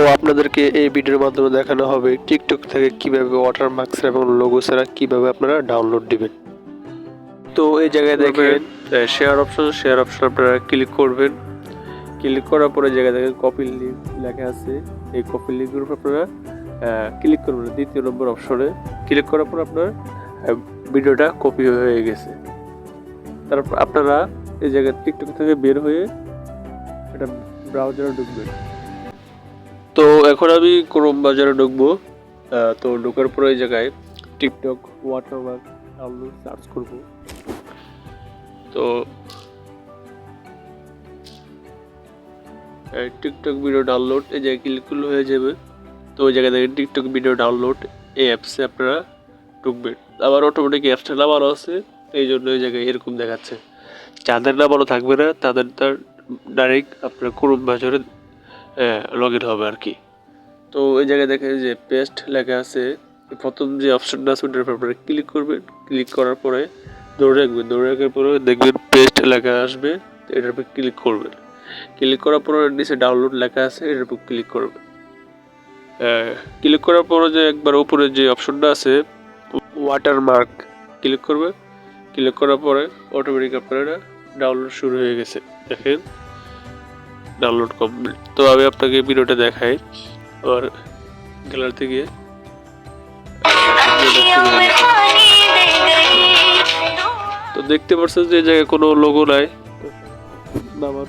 তো আপনাদেরকে এই ভিডিওর মাধ্যমে দেখানো হবে টিকটক থেকে কীভাবে ওয়াটারমার্কস এবং লোগো ছাড়া কীভাবে আপনারা ডাউনলোড দিবেন। তো এই জায়গায় দেখেন শেয়ার অপশন শেয়ার অপশন আপনারা ক্লিক করবেন। ক্লিক করার পরে জায়গায় দেখেন কপি লিঙ্ক লেখা আছে। এই কপি লিঙ্কের উপর আপনারা ক্লিক করবেন। দ্বিতীয় নম্বর অপশনে ক্লিক করার পর আপনার ভিডিওটা কপি হয়ে গেছে। তারপর আপনারা এই জায়গায় টিকটক থেকে বের হয়ে এটা ব্রাউজারে ঢুকবেন। তো এখন আমি ক্রোম বাজারে ঢুকবো। তো ঢোকার পরে এই জায়গায় টিকটক ওয়াটারমার্ক ডাউনলোড সার্চ করব। তো টিকটক ভিডিও ডাউনলোড এই জায়গায় ক্লিক করলে হয়ে যাবে। তো ওই জায়গায় দেখেন টিকটক ভিডিও ডাউনলোড এই অ্যাপসে আপনারা ঢুকবেন। আবার অটোমেটিক অ্যাপসটা নামানো আছে এই জন্য ওই জায়গায় এরকম দেখাচ্ছে। যাদের নামানো থাকবে না, তাদের তার ডাইরেক্ট আপনার ক্রোম বাজারে লগ ইন হবে আর কি। তো এই জায়গায় দেখেন যে পেস্ট লেখা আছে, প্রথম যে অপশনটা আছে, ওটার আপনারা ক্লিক করবেন ক্লিক করার পরে ধরে রাখবেন ধরে রাখার পরে দেখবেন পেস্ট লেখা আসবে এটার উপর ক্লিক করবেন ক্লিক করার পরে নিচে ডাউনলোড লেখা আছে, এটার উপর ক্লিক করবেন ক্লিক করার পরে যে একবার উপরে যে অপশনটা আছে ওয়াটারমার্ক ক্লিক করবে। ক্লিক করার পরে অটোমেটিক আপনার ডাউনলোড শুরু হয়ে গেছে। দেখেন। ডাউনলোড কমপ্লিট তো আমি আপনাকে ভিডিওটা দেখাই। আর গ্যালারিতে গিয়ে তো দেখতে পাচ্ছেন যে এই জায়গায় কোনো লোগো নাই। আমার